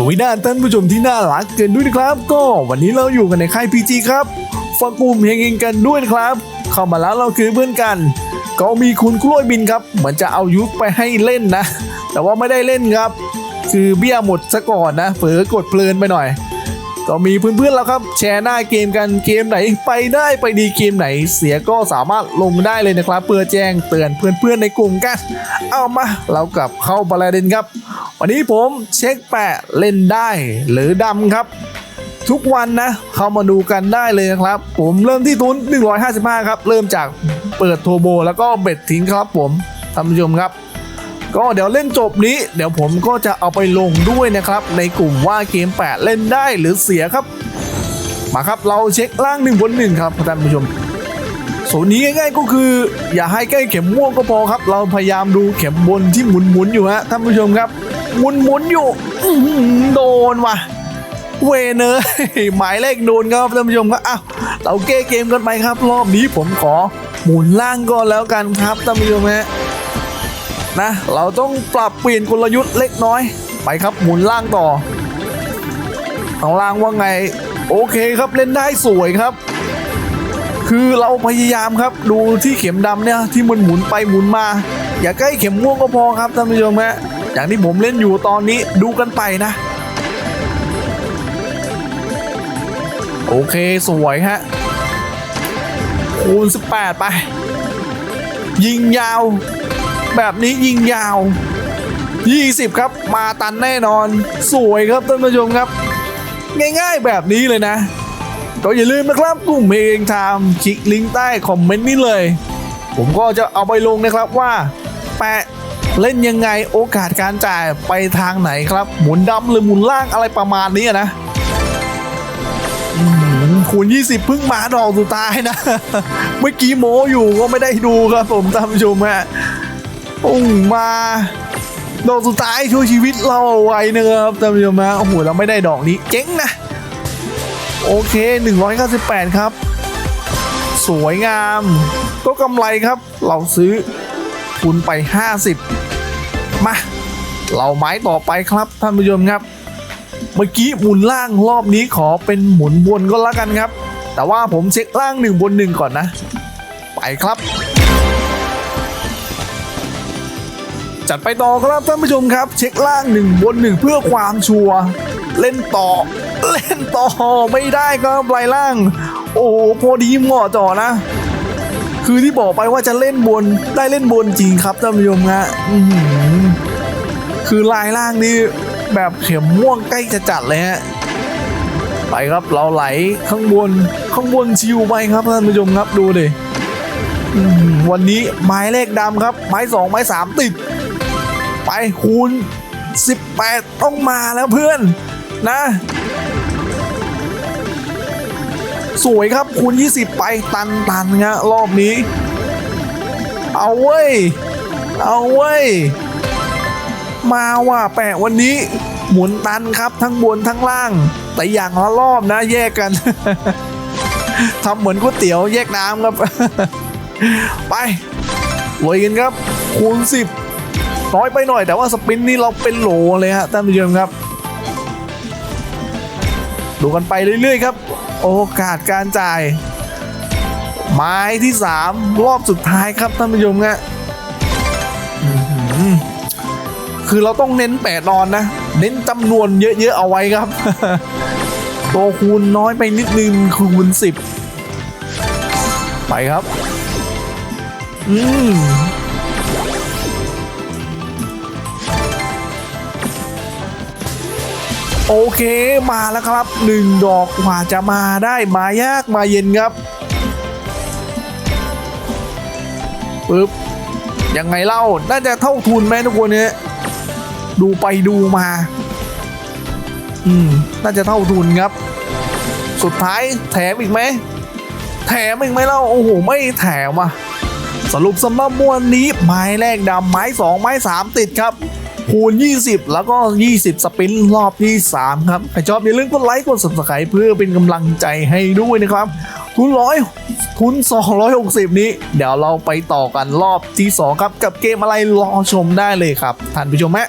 สวัสดีท่านผู้ชมที่น่ารักกันด้วยนะครับ ก็วันนี้เราอยู่กันในค่ายพีจีครับฟังกลุ่มเฮงๆกันด้วยนะครับ เข้ามาแล้วเราคือเพื่อนกัน ก็มีคุณกล้วยบินครับ เหมือนจะเอายุคไปให้เล่นนะ แต่ว่าไม่ได้เล่นครับ คือเบี้ยหมดซะก่อนนะเผลอกดเพลินไปหน่อย ก็มีเพื่อนๆแล้วครับ แชร์หน้าเกมกันเกมไหนไปได้ไปดีเกมไหน เสียก็สามารถลงได้เลยนะครับ เพื่อแจ้งเตือนเพื่อนๆในกลุ่มกัน เอามาเรากลับเข้าประเด็นครับ วันนี้ผมเช็คแปะเล่นได้หรือดำครับ ทุกวันนะ เข้ามาดูกันได้เลยนะครับ ผมเริ่มที่ทุน 155 ครับ เริ่มจากเปิดโทโบแล้วก็เบ็ดทิ้งครับผมท่านผู้ชมครับ ก็เดี๋ยวเล่นจบนี้ เดี๋ยวผมก็จะเอาไปลงด้วยนะครับ ในกลุ่มว่าเกมแปะเล่นได้หรือเสียครับ มาครับเราเช็คล่างหนึ่งบนหนึ่งครับท่านผู้ชมส่วนนี้ง่ายๆก็คืออย่าให้ใกล้เข็มม่วงก็พอครับ เราพยายามดูเข็มบนที่หมุนๆอยู่ฮะท่านผู้ชมครับ หมุนๆอยู่โดนว่ะ เวเนอร์หมายเลขโดนครับท่านผู้ชมครับอ้าวเราเก้เกมกันไปครับ รอบนี้ผมขอหมุนล่างก่อนแล้วกันครับท่านผู้ชมฮะนะ เราต้องปรับเปลี่ยนกลยุทธ์เล็กน้อย ไปครับหมุนล่างต่อข้างล่างว่าไง โอเคครับเล่นได้สวยครับ คือเราพยายามครับดูที่เข็มดำเนี่ยที่มันหมุนไปหมุนมา อย่าใกล้เข็มม่วงก็พอครับท่านผู้ชมฮะ อย่างที่ผมเล่นอยู่ตอนนี้ดูกันไปนะ โอเคสวยฮะ คูณ 18 ไป ยิงยาว แบบนี้ยิงยาว 20 ครับ มาตันแน่นอน สวยครับท่านผู้ชมครับ ง่ายๆแบบนี้เลยนะ ก็อย่าลืมนะครับกลุ่มเองทำคลิกลิงก์ใต้คอมเมนต์นี้เลย ผมก็จะเอาไปลงนะครับว่าแปะ เล่นยังไงโอกาสการจ่ายไปทางไหนครับ หมุนดำหรือหมุนล่างอะไรประมาณนี้นะคูณ 20 เพิ่งมาดอกสุดท้ายนะ เมื่อกี้โมอยู่ก็ไม่ได้ดูครับผมท่านผู้ชมฮะปุ้งมา ดอกสุดท้ายช่วยชีวิตเราเอาไว้นะครับท่านผู้ชมฮะโอ้โหเราไม่ได้ดอกนี้เจ๊งนะ โอเค 198 ครับ สวยงาม ก็กำไรครับ เราซื้อทุนไป 50 มาเราไม้ต่อไปครับท่านผู้ชมครับ เมื่อกี้หมุนล่างรอบนี้ขอเป็นหมุนบนก็แล้วกันครับ แต่ว่าผมเช็คล่างหนึ่งบนหนึ่งก่อนนะ ไปครับ จัดไปต่อครับท่านผู้ชมครับ เช็คล่างหนึ่งบนหนึ่งเพื่อความชัวร์เล่นต่อ เล่นต่อไม่ได้ครับปลายล่าง โอ้โพอดีเหมาะจ่อนะคือที่บอกไปว่าจะเล่นบนได้เล่นบนจริงครับท่านผู้ชมฮะอื คือลายล่างนี่แบบเข็มม่วงใกล้จะจัดเลยฮะไปครับเราไหลข้างบนข้างบนชิวไปครับท่านผู้ชมครับดูดิวันนี้ไม้เลขดำครับ ไม้สองไม้สามติด ไปคูณ 18 ต้องมาแล้วเพื่อนนะ สวยครับคูณ 20 ไปตันตันๆฮะรอบนี้ เอาเว้ย เอาเว้ย มาว่ะแปะวันนี้ หมุนตันครับทั้งบนทั้งล่าง แต่อย่างละรอบนะแยกกันทำเหมือนก๋วยเตี๋ยวแยกน้ำครับ ไปลุยกันครับ คูณ 10 น้อยไปหน่อยแต่ว่าสปินนี่เราเป็นโหลเลยฮะท่านผู้ชมครับ ดูกันไปเรื่อยๆครับ โอกาสการจ่าย ไม้ที่ 3 รอบสุดท้ายครับท่านผู้ชมฮะ คือเราต้องเน้นแปดนอนนะ เน้นจำนวนเยอะๆเอาไว้ครับ ตัวคูณน้อยไปนิดนึงคูณ10ไปครับ อืมโอเคมาแล้วครับหนึ่งดอกกว่าจะมาได้มายากมาเย็นครับปึ๊บยังไงเล่าน่าจะเท่าทุนไหมทุกคนเนี่ย ดูไปดูมา อืม น่าจะเท่าทุนครับ สุดท้ายแถมอีกไหม แถมอีกไหมเล่า โอ้โห ไม่แถมอะ สรุปสำหรับมวนนี้ ไม้แรกดำไม้สองไม้สามติดครับคูณ 20 แล้วก็ 20 สปินรอบที่ 3 ครับ ใครชอบอย่าลืมกดไลค์ กด subscribe เพื่อเป็นกำลังใจให้ด้วยนะครับ ทุนร้อยทุน 260 นี้ เดี๋ยวเราไปต่อกันรอบที่ 2 ครับ กับเกมอะไรรอชมได้เลยครับ ท่านผู้ชมฮะ